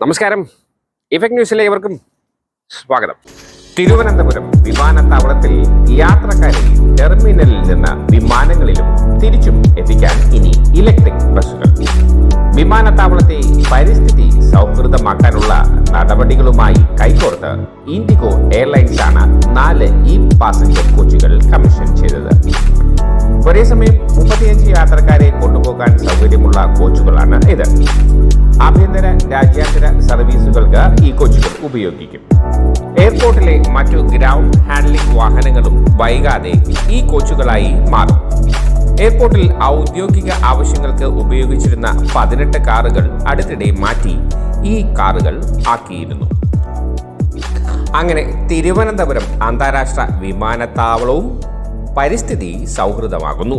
നമസ്കാരം. ഇഫക്ട് ന്യൂസിലെ ഇവർക്കും സ്വാഗതം. തിരുവനന്തപുരം വിമാനത്താവളത്തിൽ യാത്രക്കാരെ ടെർമിനലിൽ നിന്ന് വിമാനങ്ങളിലും തിരിച്ചും എത്തിക്കാൻ ഇനി ഇലക്ട്രിക് ബസ്സുകൾ. വിമാനത്താവളത്തെ പരിസ്ഥിതി സൗഹൃദമാക്കാനുള്ള നടപടികളുമായി കൈകോർത്ത് ഇൻഡിഗോ എയർലൈൻസ് ആണ് നാല് ഇ പാസഞ്ചർ കോച്ചുകൾ കമ്മീഷൻ ചെയ്തത്. ഒരേസമയം മുപ്പത്തിയഞ്ച് യാത്രക്കാരെ കൊണ്ടുപോകാൻ സൗകര്യമുള്ള കോച്ചുകളാണ് ഇത്. ആഭ്യന്തര രാജ്യാന്തര സർവീസുകൾക്ക് ഈ കോച്ചുകൾ ഉപയോഗിക്കും. എയർപോർട്ടിലെ മറ്റു ഗ്രൗണ്ട് ഹാൻഡ്ലിംഗ് വാഹനങ്ങളും വൈകാതെ ഈ കോച്ചുകളായി മാറും. എയർപോർട്ടിൽ ഔദ്യോഗിക ആവശ്യങ്ങൾക്ക് ഉപയോഗിച്ചിരുന്ന പതിനെട്ട് കാറുകൾ അടുത്തിടെ മാറ്റി ഈ കാറുകൾ ആക്കിയിരുന്നു. അങ്ങനെ തിരുവനന്തപുരം അന്താരാഷ്ട്ര വിമാനത്താവളവും പരിസ്ഥിതി സൗഹൃദമാകുന്നു.